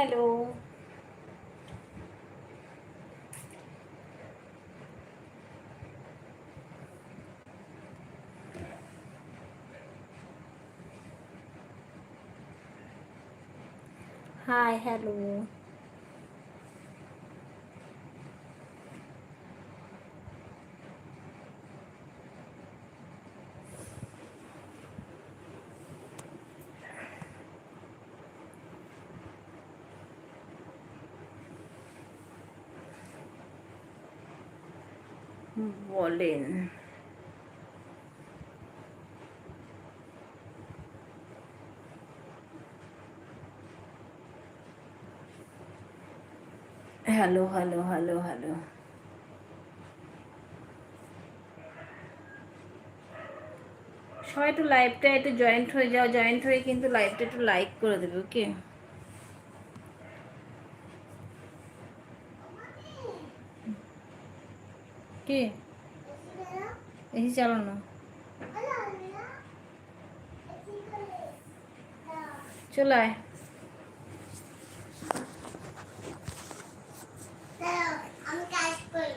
Hello hi hello বলেন hello hello hello hello. সবাই একটু লাইভটা একটু জয়েন্ট হয়ে যাও জয়েন্ট হয়ে কিন্তু লাইভটা একটু লাইক করে দেবে ওকে কি? এসি চালানো। চলে আয় আমি কাজ করি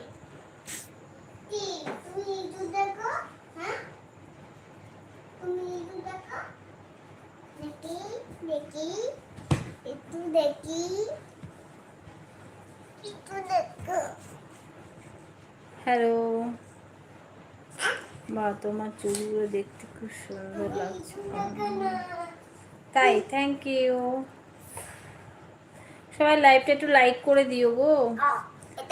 কি তুমি ইউটিউব দেখো হ্যাঁ তুমি ইউটিউব দেখো দেখি দেখি একটু দেখি একটু দেখো হ্যালো। বা তোমার চুলগুলো দেখতে খুব সুন্দর লাগছে। তাই থ্যাংক ইউ সবাই লাইভটা একটু লাইক করে দিও গো।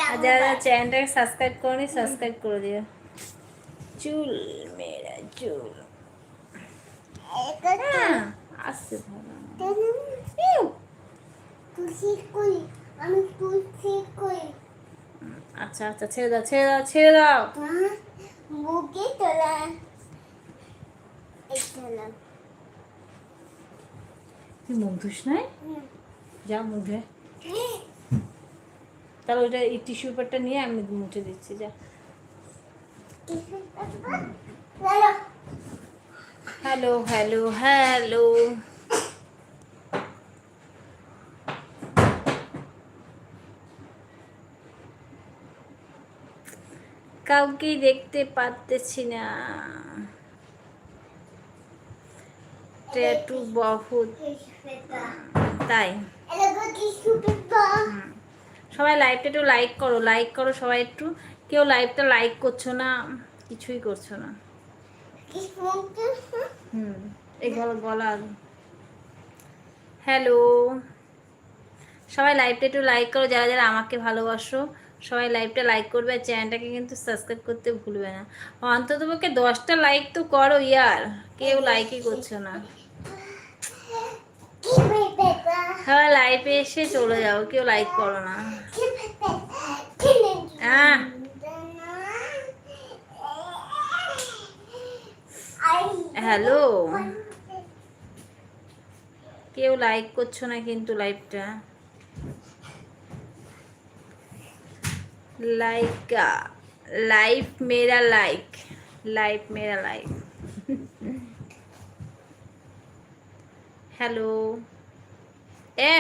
আর যারা চ্যানেলটাকে সাবস্ক্রাইব করনি সাবস্ক্রাইব করে দিও। চুল মেরা চুল। হ্যাঁ আসছে ভালো। আমি করি আচ্ছা আচ্ছা ছেড়ে দাও ছেড়ে দাও ছেড়ে দাও। হ্যাঁ বুকে তোলা। তুই মুখ ধুস নাই? যা মুখ ধুয়ে। তাহলে ওইটা এই টিস্যু পেপারটা নিয়ে আমি মুছে দিচ্ছি যা। Hello hello hello. কাউকেই দেখতে পারতেছি না। ট্যাটু বহুত। তাই। সবাই লাইভটা একটু লাইক করো লাইক করো সবাই একটু। কেউ লাইভটা লাইক করছ না, কিছুই করছ না। হুম, এই গলা হ্যালো সবাই লাইভটা একটু লাইক করো, যারা যারা আমাকে ভালোবাসো। সবাই লাইভটা লাইক করবে আর চ্যানেলটাকে কিন্তু সাবস্ক্রাইব করতে ভুলবে না। অন্তত পক্ষে দশটা লাইক তো করো ইয়ার, কেউ লাইকই করছ না। হ্যাঁ লাইভে এসে চলে যাও, কেউ লাইক করো না। হ্যাঁ হ্যালো কেউ লাইক করছ না কিন্তু লাইভটা लाइक लाइफ मेरा लाइक लाइफ मेरा लाइफ হ্যালো এ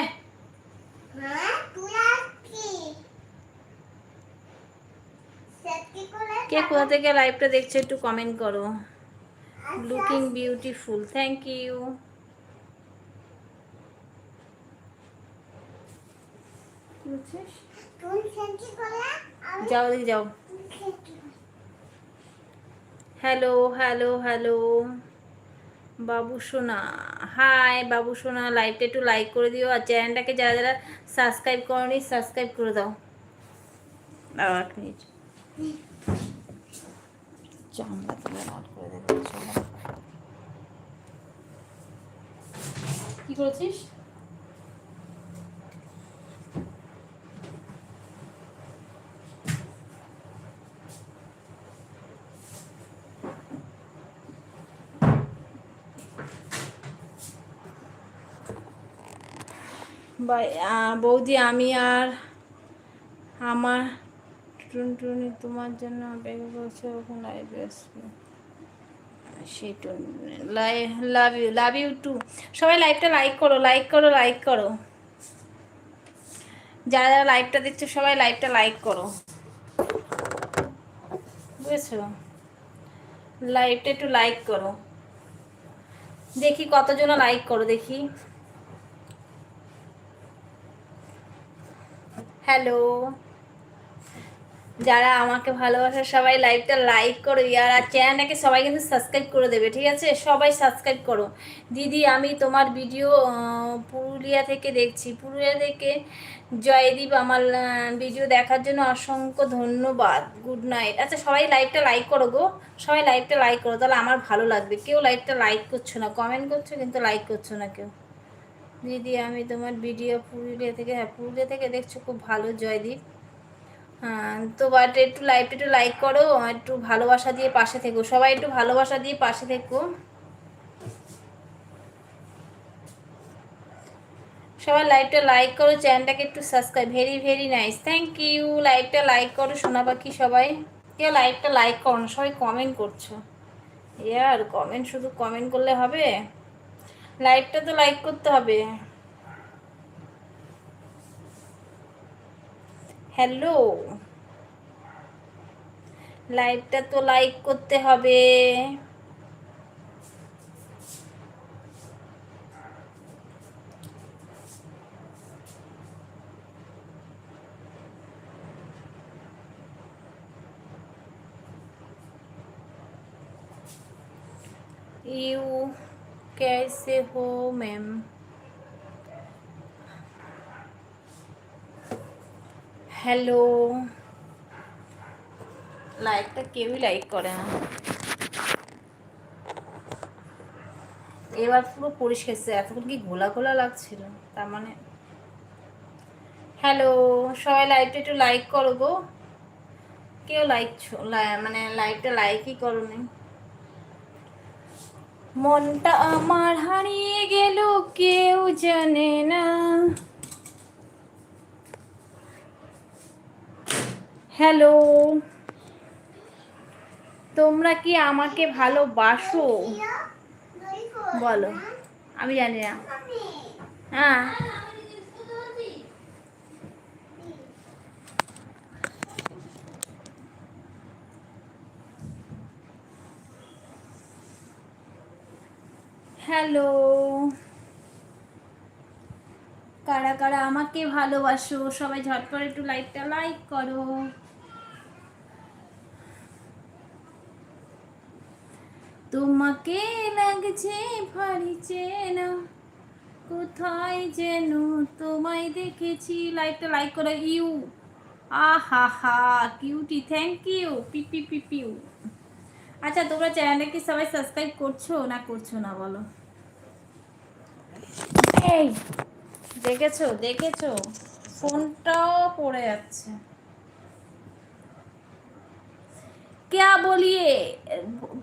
কে কোথা থেকে লাইভটা দেখছো একটু কমেন্ট করো লুকিং বিউটিফুল থ্যাংক ইউ কি বলছিস যাও দেখি, যাও। হ্যালো হ্যালো হ্যালো বাবু সোনা হাই বাবু সোনা লাইভটা একটু লাইক করে দিও আর চ্যানেলটাকে যারা যারা সাবস্ক্রাইব করনি সাবস্ক্রাইব করে দাও। কি করেছিস? বৌদি, আমি আর আমার টুনটুনি তোমার জন্য অপেক্ষা করছে ওখানে লাইভে আসবে। সেই love you love you too সবাই লাইভটা লাইক করো লাইক করো লাইক করো। যারা যারা লাইভটা দেখছ, সবাই লাইভটা লাইক করো। বুঝেছ? লাইভটা একটু লাইক করো। দেখি কতজন লাইক করো, দেখি। হ্যালো। যারা আমাকে ভালোবাসে সবাই লাইভটা লাইক করো ইয়ার আর চ্যানেলটাকে সবাই কিন্তু সাবস্ক্রাইব করে দেবে, ঠিক আছে? সবাই সাবস্ক্রাইব করো। দিদি, আমি তোমার ভিডিও পুরুলিয়া থেকে দেখছি। পুরুলিয়া থেকে জয়দীপ আমার ভিডিও দেখার জন্য অসংখ্য ধন্যবাদ। গুড নাইট আচ্ছা সবাই লাইভটা লাইক করো গো। সবাই লাইভটা লাইক করো, তাহলে আমার ভালো লাগবে। কেউ লাইভটা লাইক করছ না কমেন্ট করছ কিন্তু লাইক করছ না কেউ। দিদি, আমি তোমার ভিডিও পুরুলিয়া থেকে হ্যাঁ পুরুলিয়া থেকে দেখছ খুব ভালো জয়দীপ। হ্যাঁ তো বাট একটু লাইভটা একটু লাইক করো, একটু ভালোবাসা দিয়ে পাশে থেকো। সবাই একটু ভালোবাসা দিয়ে পাশে থেকো। সবাই লাইভটা লাইক করো চ্যানেলটাকে একটু subscribe very very nice thank you লাইভটা লাইক করো, সোনা পাখি সবাই। কেউ লাইভটা লাইক করো সবাই কমেন্ট করছ। ইয়ার কমেন্ট শুধু কমেন্ট করলে হবে? লাইভটা তো লাইক করতে হবে। হ্যালো লাইভটা তো লাইক করতে হবে। यू कैसे हो मैम হ্যালো লাইকটা কেউই লাইক করে না এবার পুরো পরিষ্কার এসেছে এতক্ষণ কি ঘোলা ঘোলা লাগছিল তার মানে হ্যালো সবাই লাইভটা একটু লাইক করো গো কেউ লাইক মানে লাইভটা লাইকই করো নি মনটা আমার হারিয়ে গেল, কেউ জানে না। হ্যালো তোমরা কি আমাকে ভালোবাসো? বলো। আমি জানি না। হ্যাঁ। হ্যালো কারা কারা আমাকে ভালোবাসো, সবাই ঝটপট একটু লাইকটা লাইক করো। তোমাকে লাগছে ভারী চেনা, কোথায় যেন তোমায় দেখেছি। লাইকটা লাইক করো, ইউ। আহা হা কিউটি থ্যাংক ইউ পিপি পিপিউ আচ্ছা তোমরা চ্যানেলটা কি সবাই সাবস্ক্রাইব করছ না করছ না, বলো। এই দেখেছো দেখেছো ফোনটাও পড়ে যাচ্ছে क्या बोलिए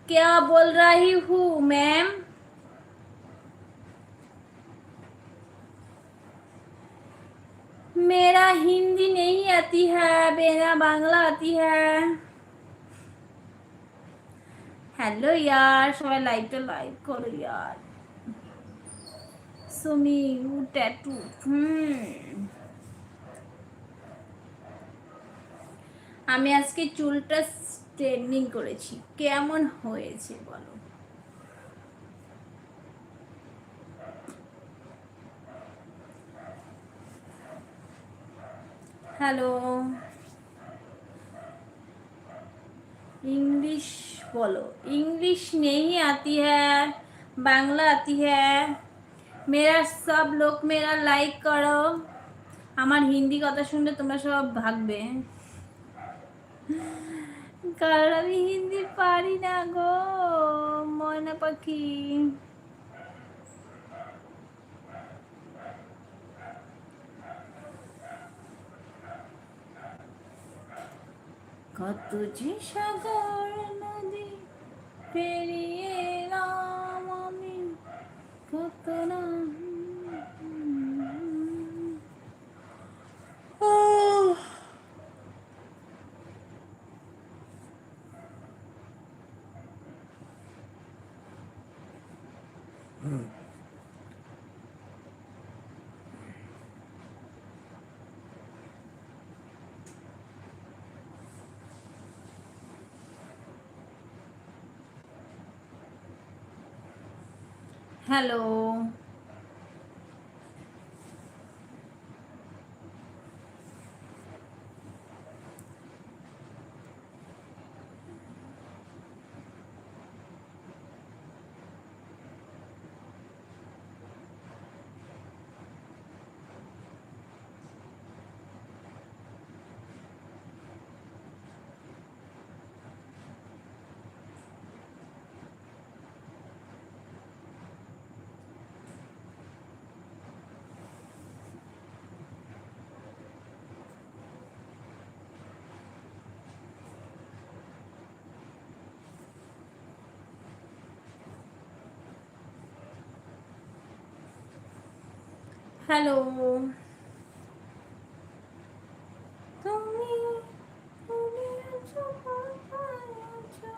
क्या बोल रही हूँ मैम मेरा हिंदी नहीं आती है मेरा बांग्ला आती है হ্যালো ইয়ার সবাই লাইভটা লাইক করো ইয়ার সুমি উ ট্যাটু হুম আমি আজকে চুলটা স্ট্রেটনিং করেছি কেমন হয়েছে বলো হ্যালো इंग्लिश बोलो इंग्लिश नहीं आती है बांग्ला आती है मेरा सब लोग मेरा লাইক করো আমার হিন্দি কথা শুনলে তোমরা সব ভাগবে কারণ আমি হিন্দি পারি না গো ময়না পাখি কত যে সাগর হ্যালো হ্যালো তুমি তুমি আছো কোথায় আছো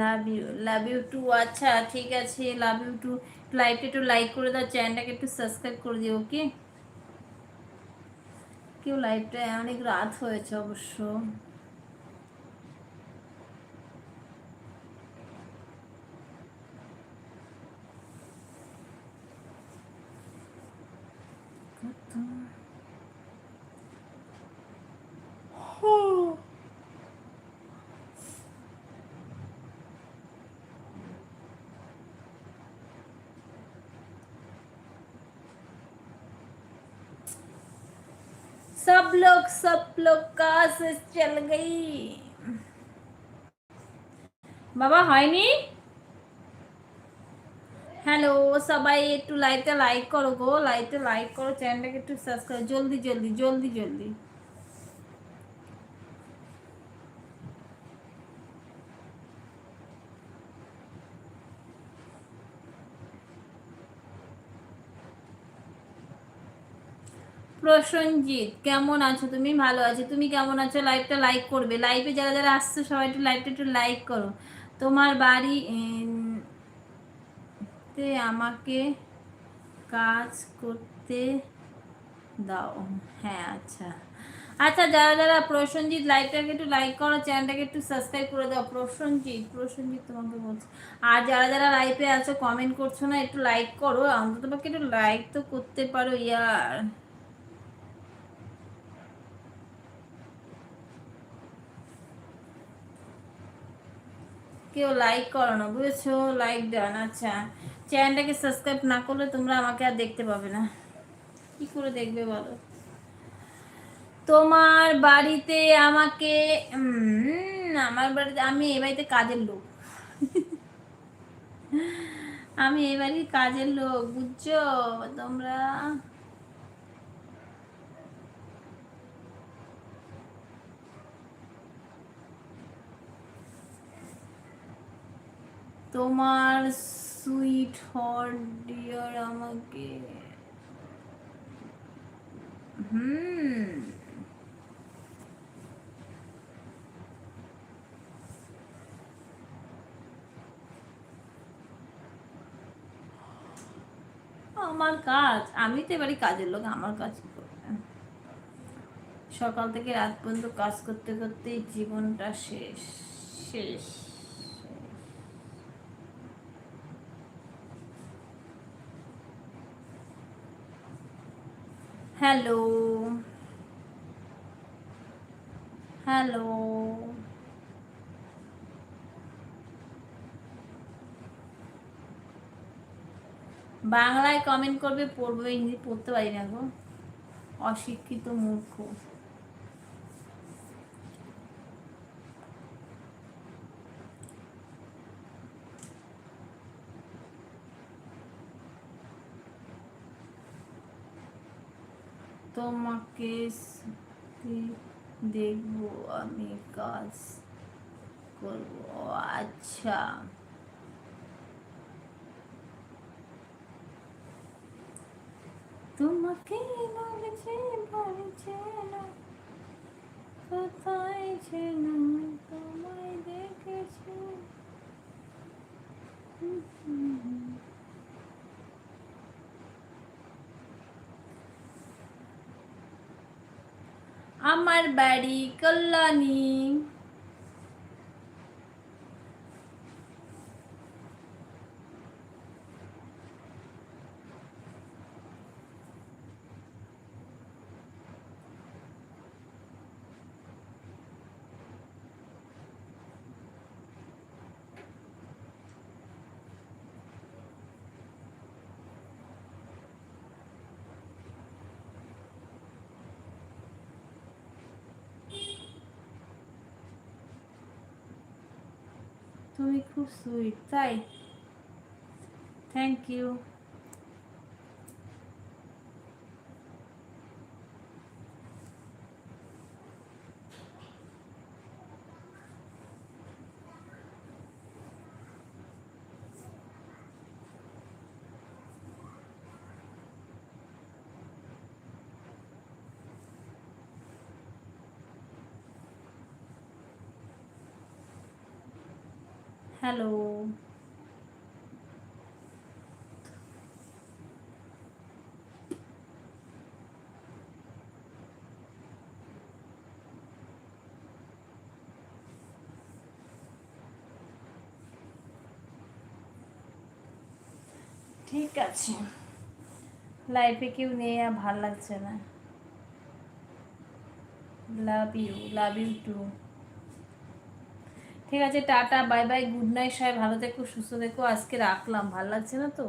love you love you too আচ্ছা ঠিক আছে লাভ ইউ টু লাইভটা একটু লাইক করে দাও চ্যানেলটাকে একটু সাবস্ক্রাইব করে দিও ওকে কেউ লাইভটা অনেক রাত হয়েছে অবশ্য। सब लोग सब लोग कहाँ से चल गई বাবা হয়নি হ্যালো সবাই একটু লাইভটা লাইক করো গো লাইভটা লাইক করো চ্যানেলটাকে একটু সাবস্ক্রাইব জলদি জলদি জলদি জলদি প্রসঞ্জিৎ, কেমন আছো তুমি? ভালো আছো। তুমি কেমন আছো? লাইভটা লাইক করবে। লাইভে যারা যারা আসছো, সবাই একটু লাইভটা একটু লাইক করো। তোমার বাড়ি তে আমাকে কাজ করতে দাও। হ্যাঁ আচ্ছা। আচ্ছা যারা যারা প্রসঞ্জিৎ লাইভটাকে একটু লাইক করো চ্যানেলটাকে একটু সাবস্ক্রাইব করে দাও। প্রসঞ্জিৎ প্রসঞ্জিৎ তোমাকে বলছি। আর যারা যারা লাইভে আছো কমেন্ট করছ না, একটু লাইক করো। অন্তত একটু লাইক তো করতে পারো, ইয়ার। কেউ লাইক করো না, বুঝেছ? লাইক ডান আচ্ছা। চ্যানেলটাকে সাবস্ক্রাইব না করলে তোমরা আমাকে আর দেখতে পাবে না। কি করে দেখবে বলো? তোমার বাড়িতে আমাকে আমার বাড়িতে, আমি এ বাড়িতে কাজের লোক। আমি এই বাড়ির কাজের লোক, বুঝছ? তোমরা তোমার সুইট হট ডিয়ার আমাকে। হুম। আমার কাজ, আমি তো এবারে কাজের লোক, আমার কাজ সকাল থেকে রাত পর্যন্ত কাজ করতে করতেই জীবনটা শেষ শেষ। হ্যালো। হ্যালো। বাংলায় কমেন্ট করবে পড়ব ইংরেজি পড়তে পারি না গো। অশিক্ষিত মূর্খ। তোমাকে দেখব আমি কাজ করব। আচ্ছা। তোমাকে লাগছে বাড়ছে না কোথায় ছিল তোমায় দেখেছি। আমার বাড়ি কল্যাণী। তুমি খুব সুইট তাই থ্যাংক ইউ হ্যালো। ঠিক আছে। লাইফে কেউ নেই আর ভালো লাগছে না। Love you love you too ঠিক আছে, tata, bye bye, good night সবাই, ভালো থেকো, সুস্থ থেকো, আজকে রাখলাম, ভালো লাগছে না তো?